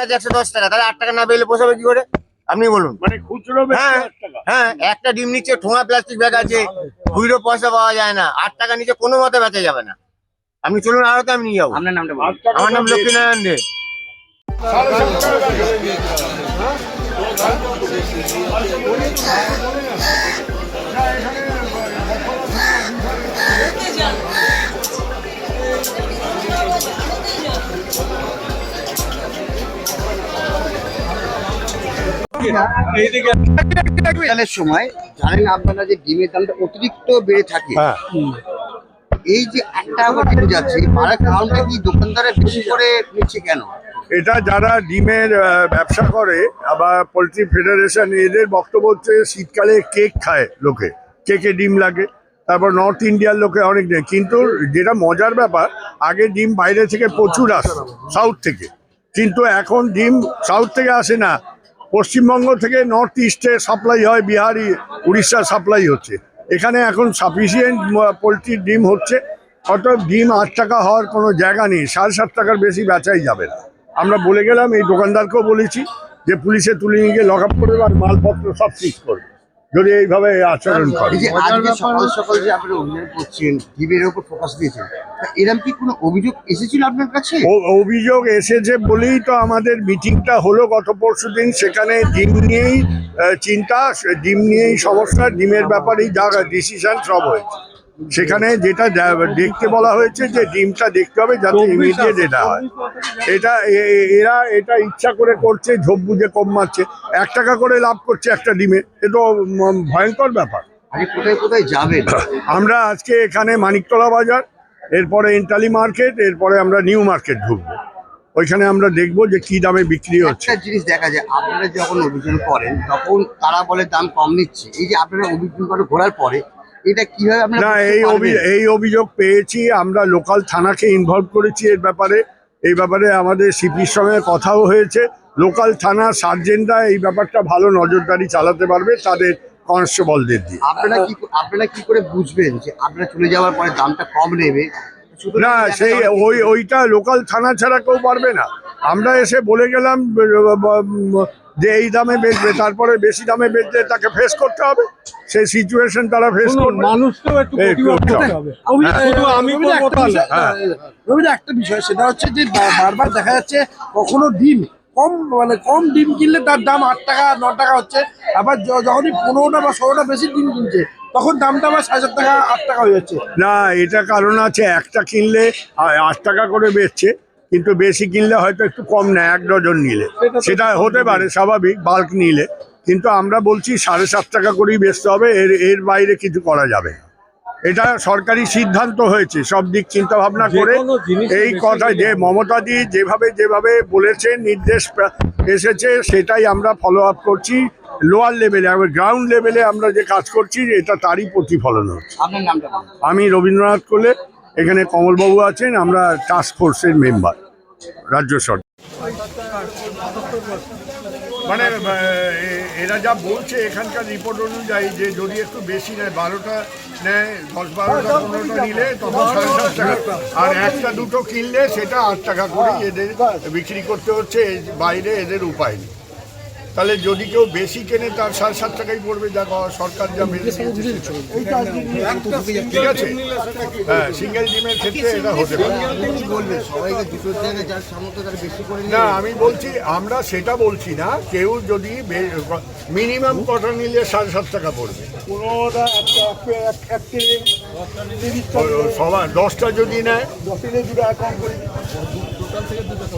একশো দশ টাকা। তাহলে আট টাকা না পেলে পোষাবে কি করে? আপনি বলুন। মানে খুচরো হ্যাঁ হ্যাঁ একটা ডিম নিচে ঠোঙা প্লাস্টিক ব্যাগ আছে খুচরো পয়সা পাওয়া যায় না। আট টাকা নিচে কোনো মতে বেচা যাবে না। আপনি চলুন আরও তো আমি নিয়ে যাব। আপনার নামটা আমার নাম লক্ষ্মীনারায়ণ দে। শীতকালের সময় জানেন আপনারা যে ডিমের দামটা অতিরিক্ত বেড়ে থাকে? হ্যাঁ। এই যে এক টাকা ডিম যাচ্ছে বাড়ার কারণটা কি দোকানদারে বেশি করে নিচ্ছে কেন? এটা যারা ডিমের ব্যবসা করে আবার পোলট্রি ফেডারেশন এদের বক্তব্য হচ্ছে শীতকালে কেক খায় লোকে। কেকে ডিম লাগে তারপর নর্থ ইন্ডিয়ার লোকে অনেক নেই কিন্তু যেটা মজার ব্যাপার আগে ডিম বাইরে থেকে প্রচুর আসতো সাউথ থেকে। কিন্তু এখন ডিম সাউথ থেকে আসে না। পশ্চিমবঙ্গ থেকে নর্থ ইস্টে সাপ্লাই হয়, বিহারি, উড়িষ্যার সাপ্লাই হচ্ছে। এখানে এখন সাফিসিয়েন্ট পোলট্রির ডিম হচ্ছে। হয়তো ডিম আট টাকা হওয়ার কোনো জায়গা নেই, সাড়ে সাত টাকার বেশি বেচাই যাবে না। আমরা বলে গেলাম, এই দোকানদারকেও বলেছি যে পুলিশে তুলে নিয়ে গিয়ে লক আপ করবে আর মালপত্র সব সিজ করবে। যদি এইভাবে আচরণ করে। এই যে আজকে সকাল সকাল যে আপনারা অভিযান করছেন ডিমের উপর ফোকাস দিয়েছেন এরকম কি কোনো অভিযোগ এসেছিল আপনার কাছে? অভিযোগ এসেছে বলেই তো আমাদের মিটিংটা হলো গত পরশু দিন। সেখানে ডিম নিয়েই চিন্তা ডিম নিয়েই সমস্যা ডিমের ব্যাপারেই যা ডিসিশন সব হয়েছে। সেখানে যেটা দেখতে বলা হয়েছে যে ডিমটা দেখতে হবে যাতে ইমিডিয়েট এটা হয়। এটা এরা এটা ইচ্ছা করে করছে ঝোপ বুঝে কম মারছে। এক টাকা করে লাভ করছে একটা ডিমে। এ তো ম- ভয়ঙ্কর ব্যাপার। কোথায় কোথায় যাবেন? আমরা আজকে এখানে মানিকতলা বাজার এরপরে ইন্টালি মার্কেট এরপরে আমরা নিউ মার্কেট ঢুকবো। ওইখানে আমরা দেখব যে কি দামে বিক্রি হচ্ছে। একটা জিনিস দেখা যায় আপনারা যখন অভিযোগ করেন তখন তারা বলে দাম কম নিচ্ছে। এই যে আপনারা অভিযান করে ঘোরার পরে এটা কীভাবে আপনারা না এই এই অভিযোগ পেয়েছি আমরা লোকাল থানাকে ইনভলভ করেছি এর ব্যাপারে। এই ব্যাপারে আমাদের সিপির সঙ্গে কথাও হয়েছে। লোকাল থানার সার্জেন্টরা এই ব্যাপারটা ভালো নজরদারি চালাতে পারবে তাদের কনস্টেবলদের দিয়ে। আপনারা কি আপনারা কি করে বুঝবেন যে আপনারা চলে যাওয়ার পরে দামটা কম নেবে? না সেই ওই ওইটা লোকাল থানা ছাড়া কেউ পারবে না। আমরা এসে বলে গেলাম যে এই দামে বেচবে তারপরে বেশি দামে বেচলে তাকে ফেস করতে হবে। সেই সিচুয়েশন তারা ফেস করবে। একটু বিষয় সেটা হচ্ছে যে বারবার দেখা যাচ্ছে কখনো ডিম কম মানে কম ডিম কিনলে তার দাম আট টাকা ন টাকা হচ্ছে। আবার যখনই পনেরোটা বা ষোলোটা বেশি ডিম কিনছে তখন দামটা আবার সাড়ে সাত টাকা আট টাকা হয়ে যাচ্ছে। না এটা কারণ আছে একটা কিনলে আট টাকা করে বেচছে। কিন্তু বেশি কিনলে হয়তো একটু কম নেয় এক ডজন নিলে। সেটা হতে পারে স্বাভাবিক বাল্ক নিলে। কিন্তু আমরা বলছি সাড়ে সাত টাকা করেই বেচতে হবে এর এর বাইরে কিছু করা যাবে না। এটা সরকারি সিদ্ধান্ত হয়েছে সব দিক চিন্তা ভাবনা করে এই কথা যে মমতাদি যেভাবে যেভাবে বলেছে নির্দেশ এসেছে সেটাই আমরা ফলো আপ করছি। লোয়ার লেভেলে গ্রাউন্ড লেভেলে আমরা যে কাজ করছি এটা তারই প্রতিফলন হচ্ছে। আমি রবীন্দ্রনাথ কোলে। এখানে কমলবাবু আছেন, আমরা টাস্ক ফোর্সের মেম্বার রাজ্য সরকার। মানে এরা যা বলছে এখানকার রিপোর্ট অনুযায়ী যে যদি একটু বেশি নেয়, বারোটা নেয়, দশ, বারোটা, পনেরোটা নিলে তখন আর একটা দুটো কিনলে সেটা আট টাকা করে এদের বিক্রি করতে হচ্ছে বাইরে এদের উপায় নেই। তাহলে যদি কেউ বেশি কেনে তার সাড়ে সাত টাকাই পড়বে যা সরকার যা মেনে ঠিক আছে? হ্যাঁ সিঙ্গেল ডিমের ক্ষেত্রে এটা হতে পারে। না আমি বলছি আমরা সেটা বলছি না কেউ যদি মিনিমাম কটা নিলে সাড়ে সাত টাকা পড়বে। সবার দশটা যদি নেয়।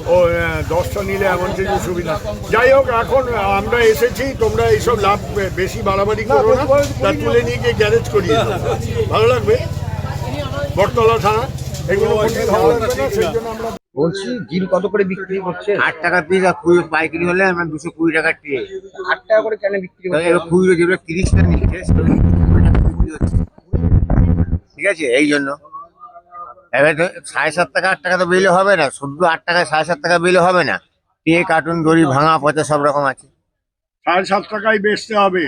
ও হ্যাঁ, দশটা নিলে এমন কিছু সুবিধা। যাই হোক এখন আমরা এসেছি তোমরা এইসব লাভ বেশি বাড়াবাড়ি করো না। তা তুলে নিয়ে গিয়ে গ্যারেজ করিয়ে দাও। ভালো লাগবে? বটতলা থানা এগুলো বলছি ডিম কত করে বিক্রি করছে আট টাকা পিস আর কুড়ি পাইকারি হলে আমরা দুশো কুড়ি টাকা ট্রে আট টাকা করে কেন বিক্রি করছে এবার খুচরো যেগুলো তিরিশটা নিচ্ছে ঠিক আছে এই জন্য। এবার তো সাড়ে সাত টাকা আট টাকা তো বিলে হবে না। শুধু আট টাকা সাড়ে সাত টাকা বিলে হবে না। টে কার্টুন দড়ি ভাঙা পচা সব রকম আছে। সাড়ে সাত টাকায় বেচতে হবে।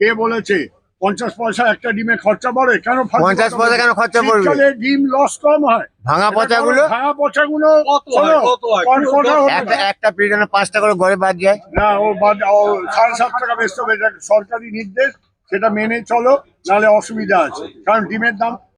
কে বলেছে? পঞ্চাশ পয়সা একটা ডিমে খরচা পড়ে? কেন পঞ্চাশ পয়সা কেন খরচা পড়বে? ডিম লস কম হয়। ভাঙা পচাগুলো? ভাঙা হতে একটা পিরিয়ডে পাঁচটা করে ঘরে বাদ যায়। না ও বাদ- ও সাড়ে সাত টাকা বেচতে হবে। সরকারি নির্দেশ সেটা মেনে চলো নাহলে অসুবিধা আছে। কারণ ডিমের দাম